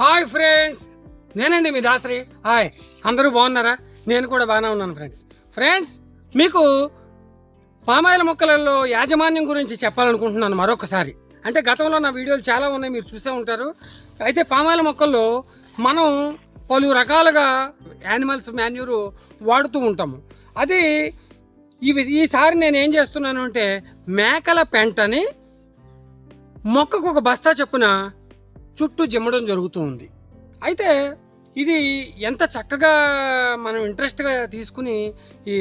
Hi friends. నేనండి మీ Dasari. Hi. అందరూ బాగున్నారా? నేను కూడా బాగానే ఉన్నాను ఫ్రెండ్స్. ఫ్రెండ్స్ మీకు పామాయిల మొక్కలలో యాజమాన్యం గురించి చెప్పాలనుకుంటున్నాను మరొకసారి. అంటే గతంలో నా వీడియోలు చాలా ఉన్నాయి మీరు చూసే ఉంటారు. అయితే పామాయిల మొక్కల్లో మనం పలు రకాలుగా యానిమల్స్ మాన్యూరు వాడుతూ ఉంటాము. అది ఇవి ఈసారి నేను ఏం చేస్తున్నాను అంటే మేకల పెంటని మొక్కకు ఒక బస్తా చొప్పున చుట్టూ జిమ్మడం జరుగుతూ ఉంది. అయితే ఇది ఎంత చక్కగా మనం ఇంట్రెస్ట్గా తీసుకుని ఈ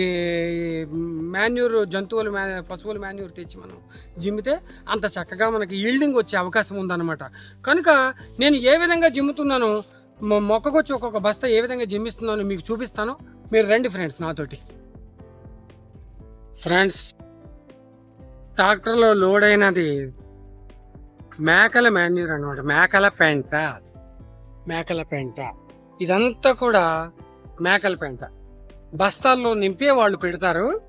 మాన్యూర్ జంతువుల మ్యా పశువుల మాన్యూర్ తెచ్చి మనం జిమ్మితే అంత చక్కగా మనకి ఈల్డింగ్ వచ్చే అవకాశం ఉందన్నమాట. కనుక నేను ఏ విధంగా జిమ్ముతున్నానో మొ- మొక్కకొచ్చి ఒక్కొక్క బస్తా ఏ విధంగా జిమ్మిస్తున్నానో మీకు చూపిస్తాను. మీరు రండి ఫ్రెండ్స్ నాతోటి. ఫ్రెండ్స్ ట్రాక్టర్లో లోడ్ అయినది మేకల మాన్యూర్ అనమాట మేకల పెంట. మేకల పెంట. ఇదంతా కూడా మేకల పెంట. బస్తాల్లో నింపే వాళ్ళు పెడతారు.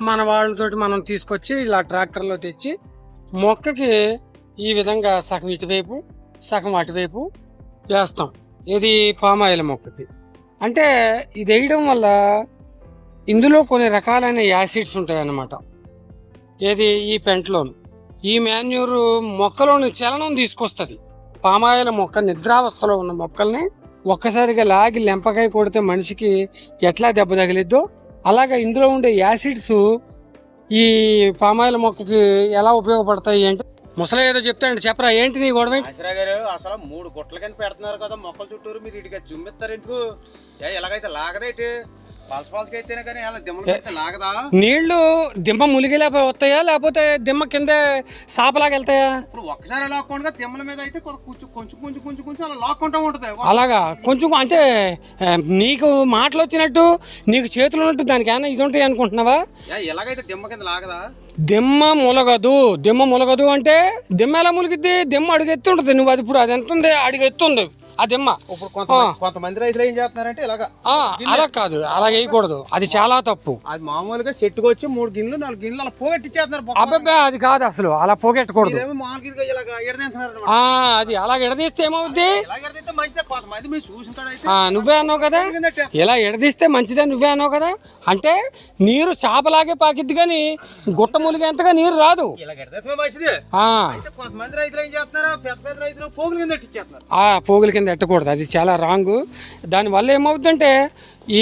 మన వాళ్ళతోటి మనం తీసుకొచ్చి ఇలా ట్రాక్టర్లో తెచ్చి మొక్కకి ఈ విధంగా సగం ఇటువైపు సగం అటువైపు వేస్తాం. ఇది పామాయిల్ మొక్కకి. అంటే ఇది వేయడం వల్ల ఇందులో కొన్ని రకాలైన యాసిడ్స్ ఉంటాయి అన్నమాట ఏది? ఈ పెంటలోను. ఈ మాన్యూర్ మొక్కలోని చలనం తీసుకొస్తుంది. పామాయిల మొక్క నిద్రావస్థలో ఉన్న మొక్కల్ని ఒక్కసారిగా లాగి లెంపకాయ కొడితే మనిషికి ఎట్లా దెబ్బ తగిలిద్దో అలాగా ఇందులో ఉండే యాసిడ్స్ ఈ పామాయిల మొక్కకి ఎలా ఉపయోగపడతాయి అంటే ముసలి ఏదో చెప్తాండి చెప్పరా ఏంటి నీ గొడవ? గారు అసలు మూడు గుట్ల కింద పెడుతున్నారు కదా మొక్కల చుట్టూరు మీరు ఇటుగా జుమ్మిస్తారు ఎందుకు ఏ ఎలాగైతే లాగదేటి నీళ్ళు దిమ్మ ములిగిలేపై వస్తాయా? లేకపోతే దిమ్మ కింద సాపలాగా వెళ్తాయా? దిమ్మల మీద అయితే కొంచెం కొంచెం కొంచెం కొంచెం అలా లాక్కుంటా ఉంటది. అలాగా? కొంచెం అంటే నీకు మాటలు వచ్చినట్టు నీకు చేతులు ఉన్నట్టు దానికి ఏమైనా ఇది ఉంటాయి అనుకుంటున్నావా? ఎలాగైతే దిమ్మ కింద లాగదా? దిమ్మ ములగదు. దిమ్మ ములగదు అంటే దిమ్మ ఎలా ములిగిద్ది? దిమ్మ అడుగు ఎత్తు ఉంటుంది నువ్వు అది ఇప్పుడు అది ఎంత ఉంది? అడుగు ఎత్తు ఉంది ఆ దిమ్మ. ఇప్పుడు కొంత కొంతమంది రైతులు ఏం చేస్తున్నారంటే ఇలాగా ఆ, అలా కాదు అలా వేయకూడదు. అది చాలా తప్పు. అది మామూలుగా చెట్టుకు వచ్చి మూడు గిన్నెలు నాలుగు గిన్నెలు అలా పోగొట్టిచ్చేస్తున్నారు. అబ్బాబ్బా అది కాదు అసలు. అలా పోగొట్టకూడదు. అది అలా ఎడదీస్తే ఏమవుద్ది? నువ్వే అన్నావు కదా. ఇలా ఎడదీస్తే మంచిదే నువ్వే అన్నావు కదా? అంటే నీరు చాపలాగే పాకిద్ది కానీ గుట్ట ములిగేంతగా నీరు రాదు. పోగుల కింద ఎట్టిచ్చేస్తున్నారు. ఆ పోగుల కింద ఎట్టకూడదు. అది చాలా రాంగ్. దానివల్ల ఏమవుతుందంటే ఈ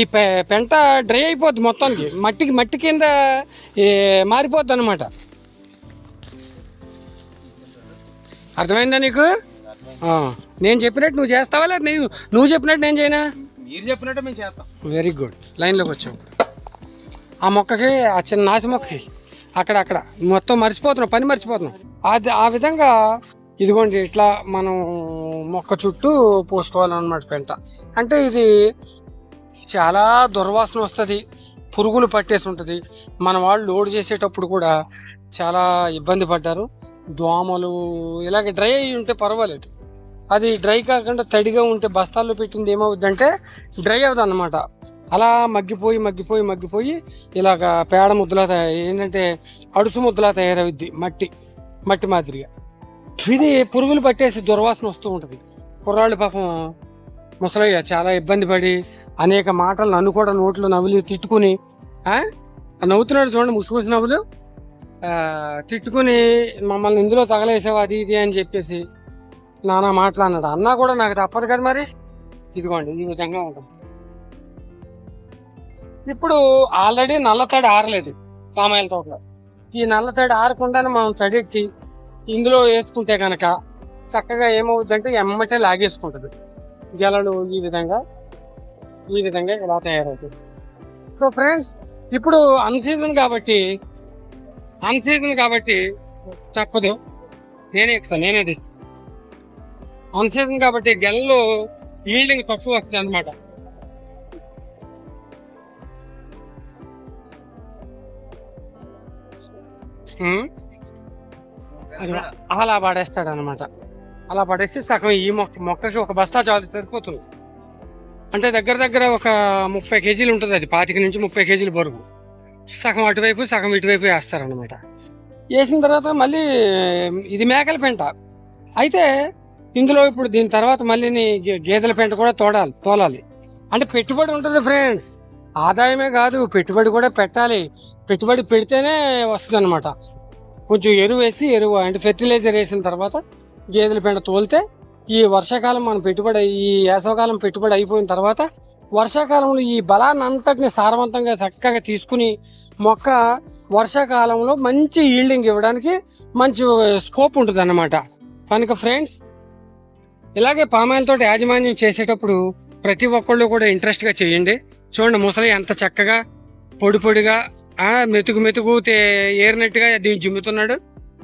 పెంట డ్రై అయిపోద్ది మొత్తానికి. మట్టికి మట్టి కింద మారిపోద్ది అనమాట అర్థమైందా నీకు? ఆ, నేను చెప్పినట్టు నువ్వు చేస్తావా లేదా నేను నువ్వు చెప్పినట్టు నేను చేయనా? మీరు చెప్పినట్టు మేము చేస్తాం. వెరీ గుడ్ లైన్లోకి వచ్చావు ఆ మొక్కకి ఆ చిన్న నాసి మొక్కకి అక్కడ అక్కడ. మొత్తం మర్చిపోతున్నాం పని మర్చిపోతున్నాం. అది ఆ విధంగా ఇదిగోండి ఇట్లా మనం మొక్క చుట్టూ పోసుకోవాలన్నమాట పెంట. అంటే ఇది చాలా దుర్వాసన వస్తుంది పురుగులు పట్టేసి ఉంటుంది. మన వాళ్ళు లోడ్ చేసేటప్పుడు కూడా చాలా ఇబ్బంది పడ్డారు. దోమలు ఇలాగ డ్రై అయి ఉంటే పర్వాలేదు. అది డ్రై కాకుండా తడిగా ఉంటే బస్తాల్లో పెట్టింది ఏమవుద్దంటే డ్రై అవుతుంది అనమాట అలా మగ్గిపోయి మగ్గిపోయి మగ్గిపోయి ఇలాగ పేడ ముద్దలా ఏంటంటే అడుసు ముద్దలా తయారవుద్ది మట్టి మట్టి మాదిరిగా. ఇది పురుగులు పట్టేసి దుర్వాసన వస్తూ ఉంటుంది. కుర్రాళ్ళు పాపం ముసలయ్య చాలా ఇబ్బంది పడి అనేక మాటలు నన్ను కూడా నోట్లో నవ్వులు తిట్టుకుని నవ్వుతున్నాడు చూడండి ముసుగుసి నవ్వులు. తిట్టుకుని మమ్మల్ని ఇందులో తగలేసావు అది ఇది అని చెప్పేసి నానా మాట్లాడినాడు. అన్నా కూడా నాకు తప్పదు కదా మరి? ఇదిగోండి ఈ విధంగా ఉంటుంది ఇప్పుడు ఆల్రెడీ నల్ల తడి ఆరలేదు పామాయిల తోటలో. ఈ నల్ల తడి ఆరకుండానే మనం తడెట్టి ఇందులో వేసుకుంటే కనుక చక్కగా ఏమవుతుందంటే ఎమ్మటే లాగేసుకుంటుంది. గెలలు ఈ విధంగా ఈ విధంగా ఇలా తయారవుతుంది సో ఫ్రెండ్స్ ఇప్పుడు అన్సీజన్ కాబట్టి అన్సీజన్ కాబట్టి తప్పదు. నేనే ఎక్కుతాను నేనే తెస్తాను అన్సీజన్ కాబట్టి గెలలో ఈల్డింగ్ తక్కువ వస్తుంది అనమాట అలా పడేస్తాడు అనమాట అలా పడేసి సగం ఈ మొక్క మొక్కకి ఒక బస్తా చాలు సరిపోతుంది. అంటే దగ్గర దగ్గర ఒక ముప్పై కేజీలు ఉంటుంది అది పాతిక నుంచి ముప్పై కేజీలు బరువు. సగం అటువైపు సగం ఇటువైపు వేస్తారనమాట వేసిన తర్వాత మళ్ళీ ఇది మేకల పెంట. అయితే ఇందులో ఇప్పుడు దీని తర్వాత మళ్ళీ నీ గేదెల పెంట కూడా తోడాలి తోలాలి. అంటే పెట్టుబడి ఉంటుంది ఫ్రెండ్స్ ఆదాయమే కాదు పెట్టుబడి కూడా పెట్టాలి. పెట్టుబడి పెడితేనే వస్తుంది అనమాట కొంచెం ఎరువు వేసి ఎరువు అంటే ఫెర్టిలైజర్ వేసిన తర్వాత గేదెల పెంట తోలితే ఈ వర్షాకాలం మనం పెట్టుబడి ఈ వేసవకాలం పెట్టుబడి అయిపోయిన తర్వాత వర్షాకాలంలో ఈ బలాన్ని అంతటిని సారవంతంగా చక్కగా తీసుకుని మొక్క వర్షాకాలంలో మంచి ఈల్డింగ్ ఇవ్వడానికి మంచి స్కోప్ ఉంటుంది అన్నమాట కనుక ఫ్రెండ్స్ ఇలాగే పామాయిల్ తోటి యాజమాన్యం చేసేటప్పుడు ప్రతి ఒక్కళ్ళు కూడా ఇంట్రెస్ట్గా చేయండి. చూడండి ముసలి ఎంత చక్కగా పొడి పొడిగా మెతుకు మెతుకు ఏరినట్టుగా దీన్ని జిమ్ముతున్నాడు.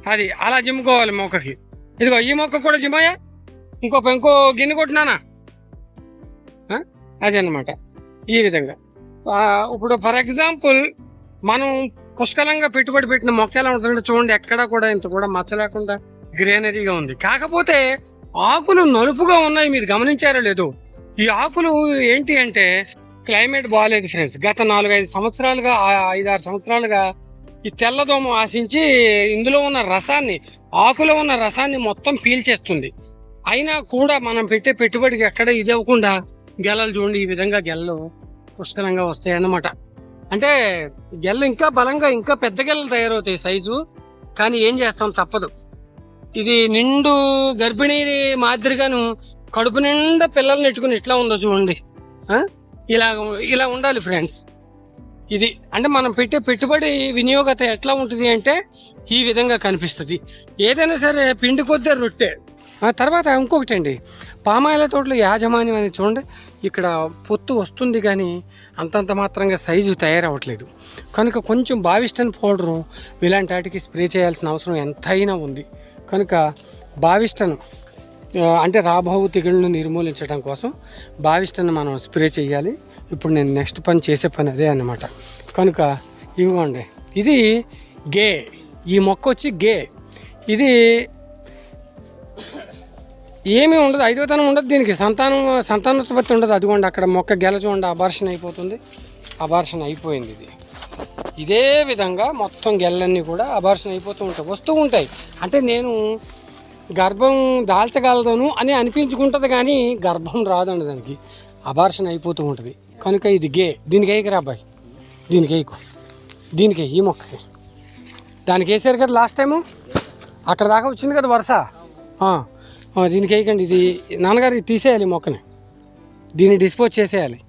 అది అలా జిమ్ముకోవాలి మొక్కకి. ఇదిగో ఈ మొక్క కూడా జిమ్మాయా? ఇంకో ఇంకో గిన్నె కొట్టినానా? ఆ? అన్నమాట. ఈ విధంగా. ఇప్పుడు ఫర్ ఎగ్జాంపుల్ మనం పుష్కలంగా పెట్టుబడి పెట్టిన మొక్క ఎలా ఉంటుందంటే చూడండి ఎక్కడా కూడా ఇంత కూడా మచ్చ లేకుండా గ్రీనరీగా ఉంది. కాకపోతే ఆకులు నలుపుగా ఉన్నాయి మీరు గమనించారో లేదు. ఈ ఆకులు ఏంటి అంటే క్లైమేట్ బాగాలేదు ఫ్రెండ్స్. గత నాలుగైదు సంవత్సరాలుగా ఐదారు సంవత్సరాలుగా ఈ తెల్లదోమ ఆశించి ఇందులో ఉన్న రసాన్ని ఆకులో ఉన్న రసాన్ని మొత్తం పీల్చేస్తుంది. అయినా కూడా మనం పెట్టే పెట్టుబడికి ఎక్కడ ఇది అవ్వకుండా గెలలు చూడండి ఈ విధంగా గెలలు పుష్కలంగా వస్తాయి అన్నమాట అంటే గెల్ల ఇంకా బలంగా ఇంకా పెద్ద గెల్లలు తయారవుతాయి సైజు. కానీ ఏం చేస్తాం తప్పదు. ఇది నిండు గర్భిణీ మాదిరిగాను కడుపు నిండా పిల్లల్ని ఎట్టుకుని ఇట్లా ఉందో చూడండి. ఇలా ఇలా ఉండాలి ఫ్రెండ్స్. ఇది అంటే మనం పెట్టే పెట్టుబడి వినియోగత ఎట్లా ఉంటుంది అంటే ఈ విధంగా కనిపిస్తుంది. ఏదైనా సరే పిండి కొద్దే రొట్టె. ఆ తర్వాత ఇంకొకటి అండి పామాయిల తోటలో యాజమాన్యం అని చూడండి ఇక్కడ పొత్తు వస్తుంది కానీ అంతంత మాత్రంగా సైజు తయారవ్వట్లేదు. కనుక కొంచెం బావిస్టన్ పౌడరు ఇలాంటి వాటికి స్ప్రే చేయాల్సిన అవసరం ఎంతైనా ఉంది. కనుక బావిస్టన్ అంటే రాబోవు తెగుళ్ళను నిర్మూలించడం కోసం బావిస్టన్ మనం స్ప్రే చేయాలి. ఇప్పుడు నేను నెక్స్ట్ పని చేసే పని అదే అన్నమాట. కనుక ఇవ్వండి. ఇది గే. ఈ మొక్క వచ్చి గే. ఇది ఏమీ ఉండదు. ఐదోతనం ఉండదు దీనికి. సంతానం సంతానోత్పత్తి ఉండదు. అదిగోండి అక్కడ మొక్క గెల చూడండి అబార్షన్ అయిపోతుంది. అబార్షన్ అయిపోయింది ఇది. ఇదే విధంగా మొత్తం గెల్లన్నీ కూడా అబార్షన్ అయిపోతూ ఉంటాయి వస్తూ ఉంటాయి. అంటే నేను గర్భం దాల్చగలదను అని అనిపించుకుంటుంది కానీ గర్భం రాదండి దానికి. అబార్షన్ అయిపోతూ ఉంటుంది. కనుక ఇది గే దీనికి వేయకరా అబ్బాయి. దీనికి వేయకు. దీనికి ఈ మొక్కకి. దానికి వేసారు కదా లాస్ట్ టైము అక్కడ దాకా వచ్చింది కదా వరుస? దీనికి వేయకండి. ఇది నాన్నగారు ఇది తీసేయాలి ఈ మొక్కని. దీన్ని డిస్పోజ్ చేసేయాలి.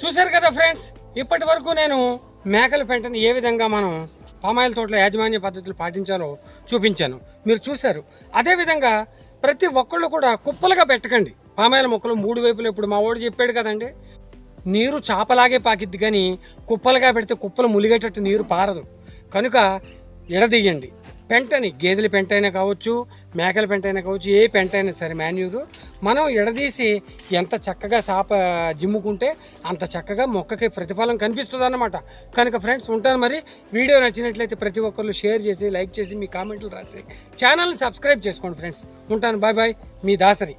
చూశారు కదా ఫ్రెండ్స్ ఇప్పటి వరకు నేను మేకల పెంటని ఏ విధంగా మనం పామాయిల్ తోటల యాజమాన్య పద్ధతులు పాటించాలో చూపించాను. మీరు చూశారు. అదేవిధంగా ప్రతి ఒక్కళ్ళు కూడా కుప్పలుగా పెట్టకండి. పామాయిల మొక్కలు మూడు వైపులు ఇప్పుడు మా వాడు చెప్పాడు కదండి. నీరు చాపలాగే పాకిద్ది కానీ కుప్పలుగా పెడితే కుప్పలు ములిగేటట్టు నీరు పారదు. కనుక ఎడదీయండి. పెంటని గేదెల పెంట అయినా కావచ్చు మేకల పెంట అయినా కావచ్చు ఏ పెంట అయినా సరే మాన్యూరు మనం ఎడదీసి ఎంత చక్కగా సాప జిమ్ముకుంటే అంత చక్కగా మొక్కకి ప్రతిఫలం కనిపిస్తుంది అన్నమాట కనుక ఫ్రెండ్స్ ఉంటాను మరి. వీడియో నచ్చినట్లయితే ప్రతి ఒక్కళ్ళు షేర్ చేసి లైక్ చేసి మీ కామెంట్లు రాసి ఛానల్ని సబ్స్క్రైబ్ చేసుకోండి ఫ్రెండ్స్. ఉంటాను బాయ్ బాయ్. మీ దాసరి.